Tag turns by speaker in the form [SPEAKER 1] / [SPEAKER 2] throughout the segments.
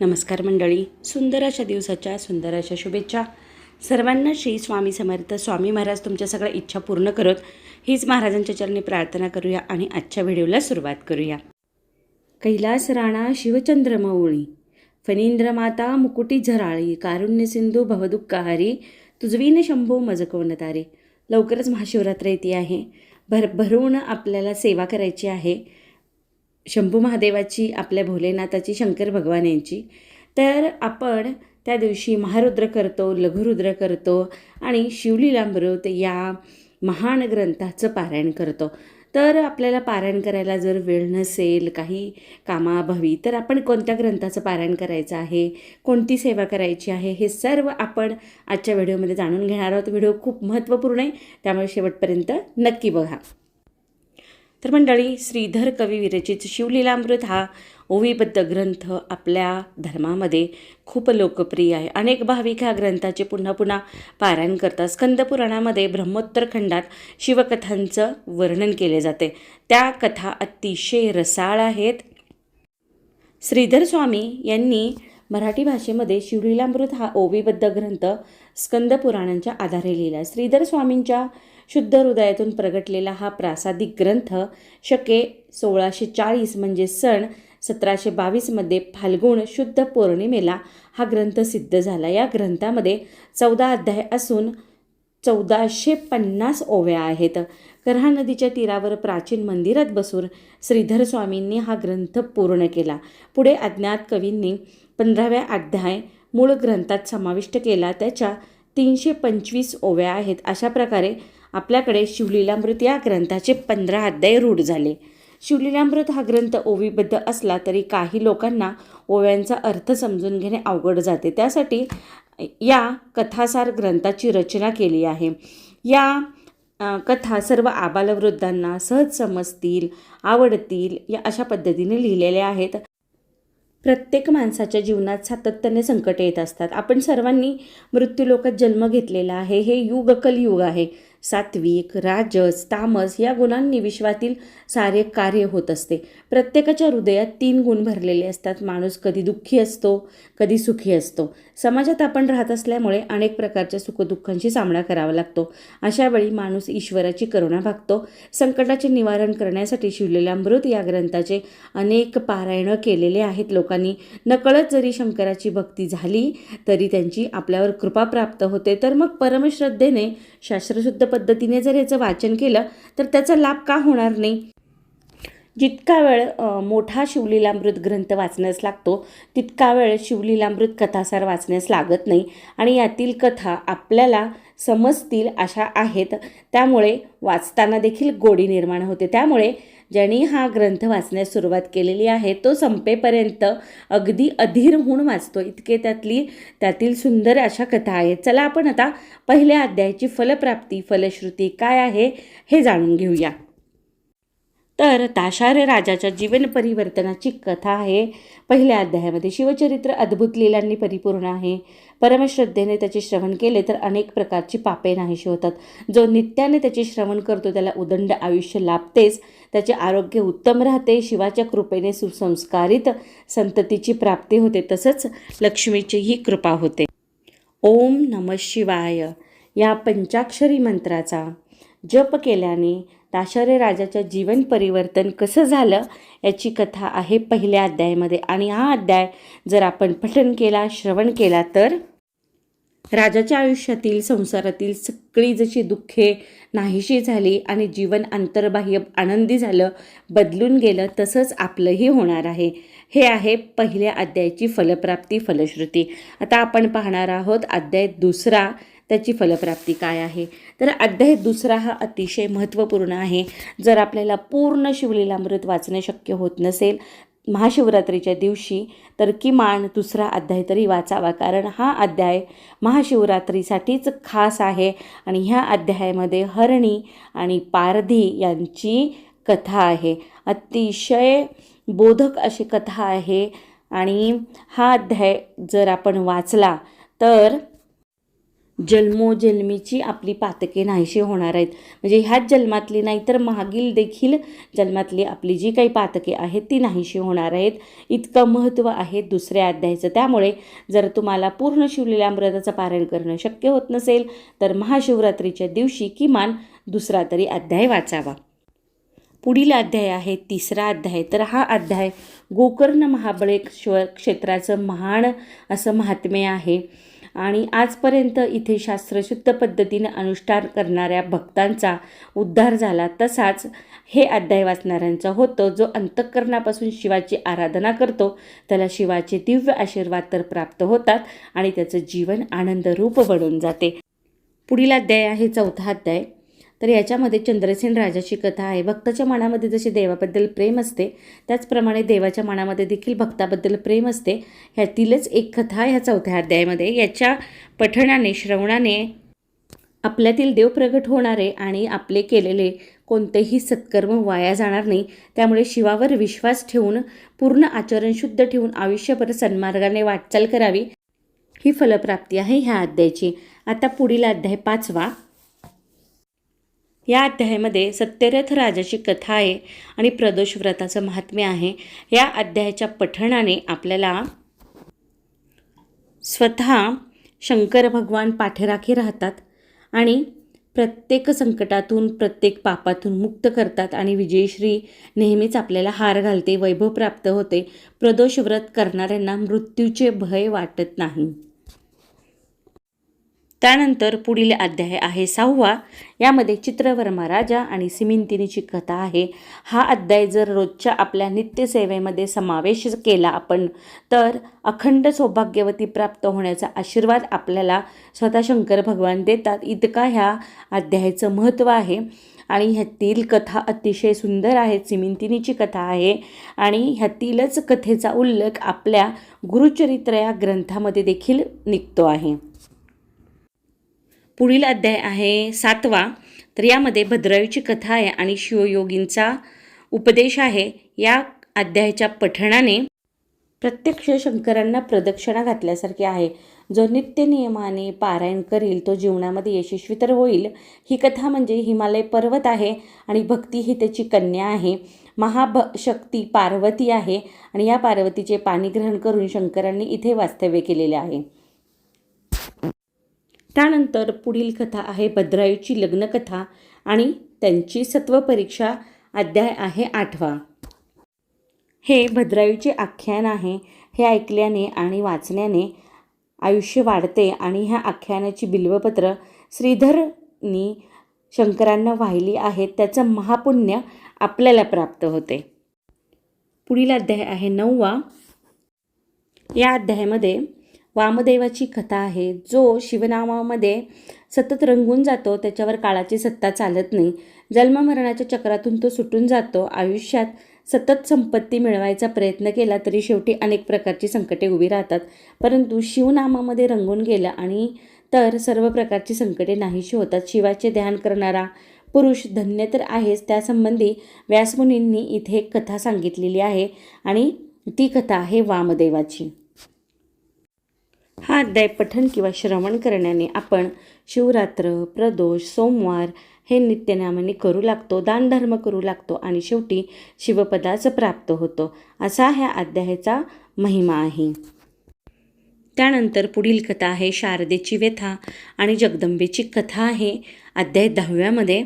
[SPEAKER 1] नमस्कार मंडळी. सुंदर अशा दिवसाच्या सुंदर अशा शुभेच्छा. सर्वांना श्री स्वामी समर्थ स्वामी महाराज तुमच्या सगळ्या इच्छा पूर्ण करत हीच महाराजांच्या चरणी प्रार्थना करूया आणि आजच्या व्हिडिओला सुरुवात करूया. कैलास राणा शिवचंद्र मौळी. फणींद्र माता मुकुटी झराळी. कारुण्य सिंधू भवदुःखहारी तुझवीन शंभू मजकवण लवकरच महाशिवरात्र येते आहे. भर भरून आपल्याला सेवा करायची आहे. शंभू महादेवाची आपल्या भोलेनाथाची शंकर भगवान यांची. तर आपण त्या दिवशी महारुद्र करतो लघुरुद्र करतो आणि शिवलीलामृत या महान ग्रंथाचं पारायण करतो. तर आपल्याला पारायण करायला जर वेळ नसेल काही कामाभावी तर आपण कोणत्या ग्रंथाचं पारायण करायचं आहे कोणती सेवा करायची आहे हे सर्व आपण आजच्या व्हिडिओमध्ये जाणून घेणार आहोत. व्हिडिओ खूप महत्त्वपूर्ण आहे त्यामुळे शेवटपर्यंत नक्की बघा. तर मंडळी श्रीधर कवी विरचित शिवलीलामृत हा ओवीबद्ध ग्रंथ आपल्या धर्मामध्ये खूप लोकप्रिय आहे. अनेक भाविक ह्या ग्रंथाचे पुन्हा पुन्हा पारायण करतात. स्कंदपुराणामध्ये ब्रह्मोत्तर खंडात शिवकथांचं वर्णन केले जाते. त्या कथा अतिशय रसाळ आहेत. श्रीधर स्वामी यांनी मराठी भाषेमध्ये शिवलीलामृत हा ओवीबद्ध ग्रंथ स्कंदपुराणांच्या आधारे लिहिला श्रीधर स्वामींच्या शुद्ध हृदयातून प्रगटलेला हा प्रासादिक ग्रंथ शके सोळाशे चाळीस म्हणजे सण सतराशे बावीसमध्ये फाल्गुण शुद्ध पौर्णिमेला हा ग्रंथ सिद्ध झाला. या ग्रंथामध्ये चौदा अध्याय असून चौदाशे पन्नास ओव्या आहेत. करहा नदीच्या तीरावर प्राचीन मंदिरात बसून श्रीधर स्वामींनी हा ग्रंथ पूर्ण केला. पुढे अज्ञात कवींनी पंधराव्या अध्याय मूळ ग्रंथात समाविष्ट केला. त्याच्या तीनशे पंचवीस ओव्या आहेत. अशा प्रकारे आपल्याकडे शिवलीलामृत या ग्रंथाचे पंधरा अध्याय रूढ झाले. शिवलीलामृत हा ग्रंथ ओवीबद्ध असला तरी काही लोकांना ओव्यांचा अर्थ समजून घेणे अवघड जाते. त्यासाठी या कथासार ग्रंथाची रचना केली आहे. या कथा सर्व आबालवृद्धांना सहज समजतील आवडतील या अशा पद्धतीने लिहिलेल्या आहेत. प्रत्येक माणसाच्या जीवनात सातत्याने संकटे येत असतात. आपण सर्वांनी मृत्यूलोकात जन्म घेतलेला आहे. हे युग कलयुग आहे. सात्विक राजस तामस या गुणांनी विश्वातील सारे कार्य होत असते. प्रत्येकाच्या हृदयात तीन गुण भरलेले असतात. माणूस कधी दुःखी असतो कधी सुखी असतो. समाजात आपण राहत असल्यामुळे अनेक प्रकारच्या सुखदुःखांशी सामना करावा लागतो. अशावेळी माणूस ईश्वराची करुणा भागतो. संकटाचे निवारण करण्यासाठी शिवलेल्या मृत या ग्रंथाचे अनेक पारायणं केलेले आहेत. लोकांनी नकळत जरी शंकराची भक्ती झाली तरी त्यांची आपल्यावर कृपा प्राप्त होते. तर मग परमश्रद्धेने शास्त्रशुद्ध पद्धतीने जर याचं वाचन केलं तर त्याचा लाभ का होणार नाही? जितका वेळ मोठा शिवलीलामृत ग्रंथ वाचण्यास लागतो तितका वेळ शिवलीलामृत कथासार वाचण्यास लागत नाही. आणि यातील कथा आपल्याला समजतील अशा आहेत. त्यामुळे वाचताना देखील गोडी निर्माण होते. त्यामुळे ज्यांनी हा ग्रंथ वाचण्यास सुरुवात केलेली आहे तो संपेपर्यंत अगदी अधीर होऊन वाचतो. इतके त्यातली त्यातील सुंदर अशा कथा आहेत. चला आपण आता पहिल्या अध्यायाची फलप्राप्ती फलश्रुती काय आहे हे जाणून घेऊया. तर ताशारे राजाच्या जीवन परिवर्तनाची कथा आहे. पहिल्या अध्यायामध्ये शिवचरित्र अद्भुत लिलांनी परिपूर्ण आहे. परमश्रद्धेने त्याचे श्रवण केले तर अनेक प्रकारची पापे नाहीशी होतात. जो नित्याने त्याचे श्रवण करतो त्याला उदंड आयुष्य लाभतेच. त्याचे आरोग्य उत्तम राहते. शिवाच्या कृपेने सुसंस्कारित संततीची प्राप्ती होते. तसंच लक्ष्मीचीही कृपा होते. ओम नम शिवाय. या पंचाक्षरी मंत्राचा जप केल्याने ताशारे राजाच्या जीवन परिवर्तन कसं झालं याची कथा आहे पहिल्या अध्यायामध्ये. आणि हा अध्याय जर आपण पठन केला श्रवण केला तर राजाच्या आयुष्यातील संसारातील सगळी जशी दुःखे नाहीशी झाली आणि जीवन अंतर्बाह्य आनंदी झालं बदलून गेलं तसंच आपलंही होणार आहे. हे आहे पहिल्या अध्यायाची फलप्राप्ती फलश्रुती. आता आपण पाहणार आहोत अध्याय दुसरा त्याची फलप्राप्ती काय आहे? तर अध्याय दुसरा हा अतिशय महत्त्वपूर्ण आहे. जर आपल्याला पूर्ण शिवलीलामृत वाचणे शक्य होत नसेल महाशिवरात्रीच्या दिवशी तर किमान दुसरा अध्याय तरी वाचावा. कारण हा अध्याय महाशिवरात्रीसाठीच खास आहे आणि ह्या अध्यायामध्ये हरणी आणि पारधी यांची कथा आहे. अतिशय बोधक अशी कथा आहे आणि हा अध्याय जर आपण वाचला तर जन्मोजन्मीची आपली पातके नाहीशी होणार आहेत. म्हणजे ह्याच जन्मातली नाही तर मागील देखील जन्मातली आपली जी काही पातके आहेत ती नाहीशी होणार आहेत. इतकं महत्त्व आहे दुसऱ्या अध्यायाचं. त्यामुळे जर तुम्हाला पूर्ण शिवलेल्या अमृताचं पारायण करणं शक्य होत नसेल तर महाशिवरात्रीच्या दिवशी किमान दुसरा तरी अध्याय वाचावा. पुढील अध्याय आहे तिसरा अध्याय. तर हा अध्याय गोकर्ण महाबळेश्वर क्षेत्राचं महान असं महात्म्य आहे. आणि आजपर्यंत इथे शास्त्रशुद्ध पद्धतीने अनुष्ठान करणाऱ्या भक्तांचा उद्धार झाला. तसाच हे अध्याय वाचणाऱ्यांचा होतो जो अंतःकरणापासून शिवाची आराधना करतो. त्याला शिवाचे दिव्य आशीर्वाद तर प्राप्त होतात आणि त्याचं जीवन आनंदरूप बनून जाते. पुढील अध्याय आहे चौथा अध्याय. तर याच्यामध्ये चंद्रसेन राजाची कथा आहे. भक्ताच्या मनामध्ये जसे देवाबद्दल प्रेम असते त्याचप्रमाणे देवाच्या मनामध्ये देखील भक्ताबद्दल प्रेम असते. ह्यातीलच एक कथा ह्या चौथ्या अध्यायामध्ये. याच्या पठणाने श्रवणाने आपल्यातील देव प्रगट होणारे आणि आपले केलेले कोणतेही सत्कर्म वाया जाणार नाही. त्यामुळे शिवावर विश्वास ठेवून पूर्ण आचरण शुद्ध ठेवून आयुष्यभर सन्मार्गाने वाटचाल करावी ही फलप्राप्ती आहे ह्या अध्यायाची. आता पुढील अध्याय पाचवा. या अध्यायामध्ये सत्यरथ राजाची कथा आहे आणि प्रदोष व्रताचं महात्म्य आहे. या अध्यायाच्या पठणाने आपल्याला स्वतः शंकर भगवान पाठीराखी राहतात आणि प्रत्येक संकटातून प्रत्येक पापातून मुक्त करतात आणि विजयश्री नेहमीच आपल्याला हार घालते वैभव प्राप्त होते. प्रदोष व्रत करणाऱ्यांना मृत्यूचे भय वाटत नाही. त्यानंतर पुढील अध्याय आहे सहावा. यामध्ये चित्रवर्मा राजा आणि सिमिंतिनीची कथा आहे. हा अध्याय जर रोजच्या आपल्या नित्यसेवेमध्ये समावेश केला आपण तर अखंड सौभाग्यवती प्राप्त होण्याचा आशीर्वाद आपल्याला स्वतः शंकर भगवान देतात. इतका ह्या अध्यायाचं महत्त्व आहे. आणि ह्यातील कथा अतिशय सुंदर आहेत. सिमिंतिनीची कथा आहे. आणि ह्यातीलच कथेचा उल्लेख आपल्या गुरुचरित्र या ग्रंथामध्ये देखील निघतो आहे. पुढील अध्याय आहे सातवा. तर यामध्ये भद्रायूची कथा आहे आणि शिवयोगींचा उपदेश आहे. या अध्यायाच्या पठणाने प्रत्यक्ष शंकरांना प्रदक्षिणा घातल्यासारखे आहे. जो नित्य नियमाने पारायण करील तो जीवनामध्ये यशस्वी तर होईल. ही कथा म्हणजे हिमालय पर्वत आहे आणि भक्ती ही त्याची कन्या आहे. महाभ शक्ती पार्वती आहे आणि या पार्वतीचे पाणीग्रहण करून शंकरांनी इथे वास्तव्य केलेले आहे. त्यानंतर पुढील कथा आहे भद्रायूची लग्नकथा आणि त्यांची सत्वपरीक्षा अध्याय आहे आठवा. हे भद्रायूचे आख्यान आहे हे ऐकल्याने आणि वाचण्याने आयुष्य वाढते आणि ह्या आख्यानाची बिल्वपत्र श्रीधरनी शंकरांना वाहिली आहेत त्याचं महापुण्य आपल्याला प्राप्त होते. पुढील अध्याय आहे नववा. या अध्यायामध्ये वामदेवाची कथा आहे. जो शिवनामामध्ये सतत रंगून जातो त्याच्यावर काळाची सत्ता चालत नाही. जन्ममरणाच्या चक्रातून तो सुटून जातो. आयुष्यात सतत संपत्ती मिळवायचा प्रयत्न केला तरी शेवटी अनेक प्रकारची संकटे उभी राहतात. परंतु शिवनामामध्ये रंगून गेलं आणि तर सर्व प्रकारची संकटे नाहीशी होतात. शिवाचे ध्यान करणारा पुरुष धन्य तर आहेच. त्यासंबंधी व्यासमुनींनी इथे एक कथा सांगितलेली आहे आणि ती कथा आहे वामदेवाची. हा अध्याय पठण किंवा श्रवण करण्याने आपण शिवरात्र प्रदोष सोमवार हे नित्यनामाने करू लागतो दानधर्म करू लागतो आणि शेवटी शिवपदाचं प्राप्त होतो. असा ह्या अध्यायाचा महिमा आहे. त्यानंतर पुढील कथा आहे शारदेची व्यथा आणि जगदंबेची कथा आहे. अध्याय दहाव्यामध्ये.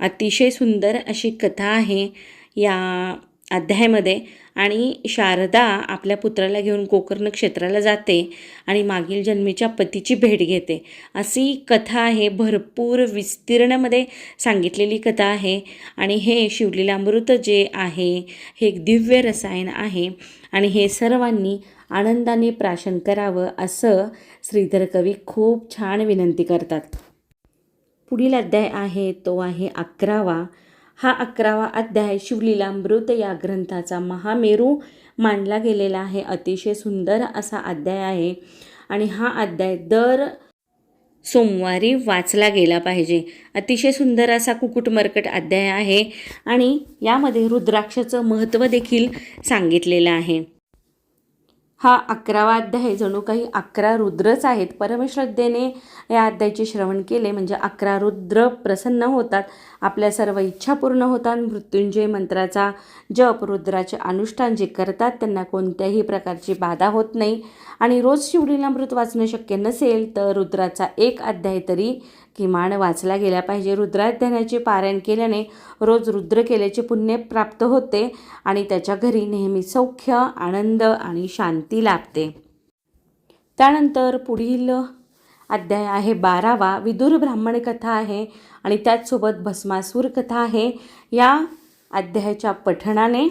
[SPEAKER 1] अतिशय सुंदर अशी कथा आहे. या अध्यायामध्ये आणि शारदा आपल्या पुत्राला घेऊन गोकर्ण क्षेत्राला जाते आणि मागील जन्मीच्या पतीची भेट घेते. अशी कथा आहे भरपूर विस्तीर्णामध्ये सांगितलेली कथा आहे. आणि हे शिवलीलामृत जे आहे हे एक दिव्य रसायन आहे. आणि हे सर्वांनी आनंदाने प्राशन करावं असं श्रीधर कवी खूप छान विनंती करतात. पुढील अध्याय आहे तो आहे अकरावा. हा अकरावा अध्याय शिवलीलामृत या ग्रंथाचा महामेरू मांडला गेलेला आहे. अतिशय सुंदर असा अध्याय आहे आणि हा अध्याय दर सोमवारी वाचला गेला पाहिजे. अतिशय सुंदर असा कुकुट मरकट अध्याय आहे आणि यामध्ये रुद्राक्षाचं महत्त्व देखील सांगितलेलं आहे. हा अकरावा अध्याय. जणू काही अकरा रुद्रच आहेत. परमश्रद्धेने या अध्यायाचे श्रवण केले. म्हणजे अकरा रुद्र प्रसन्न होतात. आपल्या सर्व इच्छा पूर्ण होतात. मृत्युंजय मंत्राचा जप रुद्राचे अनुष्ठान जे करतात त्यांना कोणत्याही प्रकारची बाधा होत नाही. आणि रोज शिवडीला मृत वाचणं शक्य नसेल तर रुद्राचा एक अध्याय तरी किमान वाचला गेला पाहिजे. रुद्राध्यानाचे पारायण केल्याने रोज रुद्र केल्याचे पुण्य प्राप्त होते आणि त्याच्या घरी नेहमी सौख्य आनंद आणि शांती लाभते. त्यानंतर पुढील अध्याय आहे बारावा. विदुर ब्राह्मण कथा आहे आणि त्याचसोबत भस्मासूर कथा आहे. या अध्यायाच्या पठणाने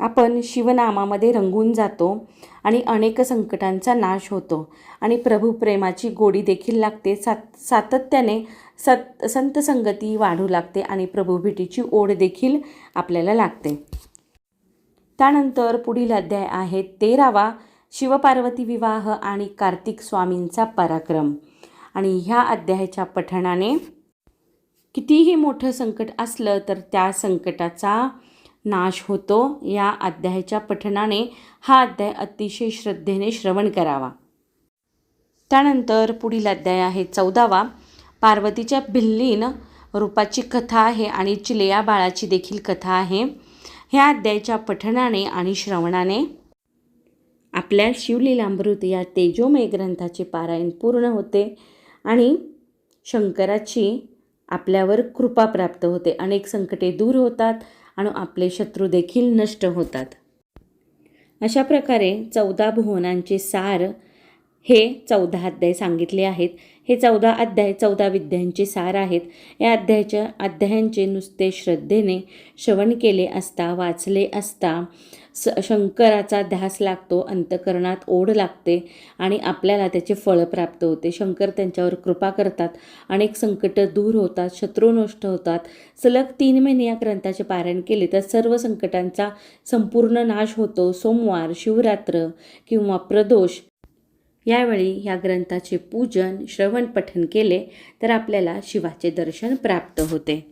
[SPEAKER 1] आपण शिवनामामध्ये रंगून जातो आणि अनेक संकटांचा नाश होतो. आणि प्रभू प्रेमाची गोडी देखील लागते. सात सातत्याने सत संत संगती वाढू लागते आणि प्रभूभेटीची ओढ देखील आपल्याला लागते. त्यानंतर पुढील अध्याय आहे तेरावा शिवपार्वती विवाह आणि कार्तिक स्वामींचा पराक्रम. आणि ह्या अध्यायाच्या पठणाने कितीही मोठं संकट असलं तर त्या संकटाचा नाश होतो या अध्यायाच्या पठणाने हा अध्याय अतिशय श्रद्धेने श्रवण करावा. त्यानंतर पुढील अध्याय आहे चौदावा. पार्वतीच्या भिल्लीन रूपाची कथा आहे आणि चिलेया बाळाची देखील कथा आहे. ह्या अध्यायाच्या पठणाने आणि श्रवणाने आपल्या शिवलीलामृत या तेजोमय ग्रंथाचे पारायण पूर्ण होते आणि शंकराची आपल्यावर कृपा प्राप्त होते. अनेक संकटे दूर होतात. आणि आपले शत्रू देखील नष्ट होतात. अशा प्रकारे चौदा भुवनांचे सार हे चौदा अध्याय सांगितले आहेत. हे चौदा अध्याय चौदा विद्यांचे सार आहेत. या अध्यायाच्या अध्यायांचे नुसते श्रद्धेने श्रवण केले असता वाचले असता स शंकराचा ध्यास लागतो अंतकरणात ओढ लागते आणि आपल्याला त्याचे फळ प्राप्त होते. शंकर त्यांच्यावर कृपा करतात अनेक संकटं दूर होतात शत्रू नष्ट होतात. सलग तीन महिने या ग्रंथाचे पारायण केले तर सर्व संकटांचा संपूर्ण नाश होतो. सोमवार शिवरात्र किंवा प्रदोष यावेळी या ग्रंथाचे पूजन श्रवण पठन केले तर आपल्याला शिवाचे दर्शन प्राप्त होते.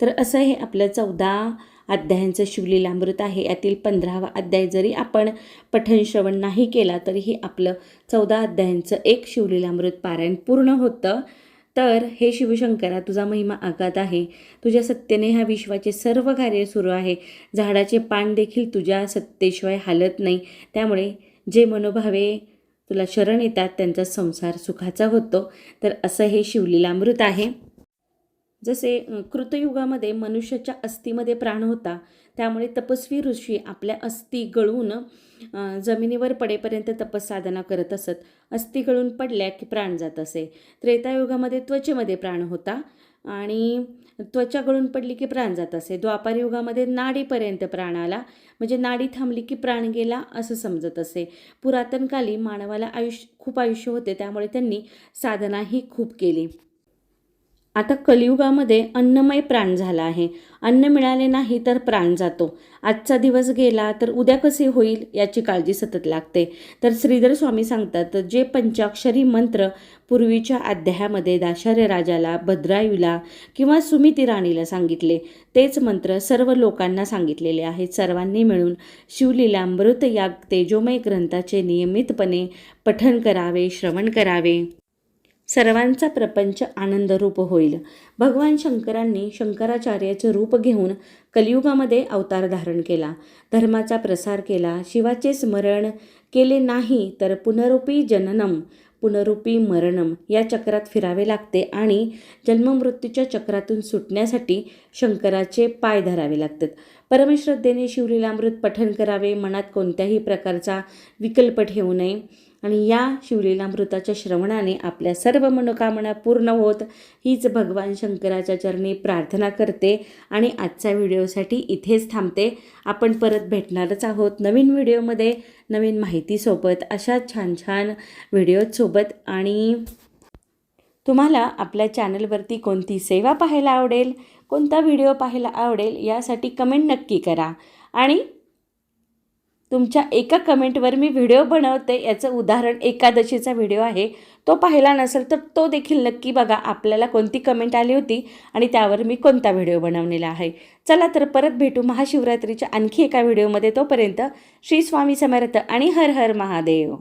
[SPEAKER 1] तर असं हे आपलं चौदा अध्यायांचं शिवलीलामृत आहे. यातील पंधरावा अध्याय जरी आपण पठण श्रवण नाही केला तरीही आपलं चौदा अध्यायांचं एक शिवलीलामृत पारायण पूर्ण होतं. तर हे शिवशंकरा तुझा महिमा आगात आहे. तुझ्या सत्तेने ह्या विश्वाचे सर्व कार्य सुरू आहे. झाडाचे पान देखील तुझ्या सत्तेशिवाय हालत नाही. त्यामुळे जे मनोभावे तुला शरण येतात त्यांचा संसार सुखाचा होतो. तर असं हे शिवलीलामृत आहे. जसे कृतयुगामध्ये मनुष्याच्या अस्थिमध्ये प्राण होता त्यामुळे तपस्वी ऋषी आपल्या अस्थी गळून जमिनीवर पडेपर्यंत तपसाधना करत असत. अस्थी गळून पडल्या की प्राण जात असे. त्रेतायुगामध्ये त्वचेमध्ये प्राण होता आणि त्वचा गळून पडली की प्राण जात असे. द्वापार युगामध्ये नाडीपर्यंत प्राण आला. म्हणजे नाडी थांबली की प्राण गेला असं समजत असे. पुरातनकाली मानवाला आयुष्य खूप आयुष्य होते त्यामुळे त्यांनी साधनाही खूप केली. आता कलियुगामध्ये अन्नमय प्राण झाला आहे. अन्न मिळाले नाही तर प्राण जातो. आजचा दिवस गेला तर उद्या कसे होईल याची काळजी सतत लागते. तर श्रीधर स्वामी सांगतात जे पंचाक्षरी मंत्र पूर्वीच्या अध्यायामध्ये दाशर्य राजाला भद्रायूला किंवा सुमिती राणीला सांगितले तेच मंत्र सर्व लोकांना सांगितलेले आहेत सर्वांनी मिळून शिवलीलामृत या तेजोमय ग्रंथाचे नियमितपणे पठन करावे श्रवण करावे. सर्वांचा प्रपंच आनंदरूप होईल. भगवान शंकरांनी शंकराचार्याचं रूप घेऊन कलियुगामध्ये अवतार धारण केला. धर्माचा प्रसार केला. शिवाचे स्मरण केले नाही तर पुनरुपी जननम पुनरुपी मरणम या चक्रात फिरावे लागते आणि जन्ममृत्यूच्या चक्रातून सुटण्यासाठी शंकराचे पाय धरावे लागतात. परमश्रद्धेने शिवलीलामृत पठन करावे. मनात कोणत्याही प्रकारचा विकल्प ठेवू नये. आणि या शिवलीलामृताच्या श्रवणाने आपल्या सर्व मनोकामना पूर्ण होत हीच भगवान शंकराच्या चरणी प्रार्थना करते आणि आजच्या व्हिडिओसाठी इथेच थांबते. आपण परत भेटणारच आहोत नवीन व्हिडिओमध्ये. नवीन माहितीसोबत अशा छान छान व्हिडिओसोबत आणि तुम्हाला आपल्या चॅनलवरती कोणती सेवा पाहायला आवडेल कोणता व्हिडिओ पाहायला आवडेल यासाठी कमेंट नक्की करा. आणि तुमच्या एका कमेंटवर मी व्हिडिओ बनवते याचं उदाहरण एकादशीचा व्हिडिओ आहे तो पाहिला नसेल तर तो देखील नक्की बघा आपल्याला कोणती कमेंट आली होती आणि त्यावर मी कोणता व्हिडिओ बनवलेला आहे. चला तर परत भेटू महाशिवरात्रीच्या आणखी एका व्हिडिओमध्ये तोपर्यंत श्री स्वामी समर्थ आणि हर हर महादेव.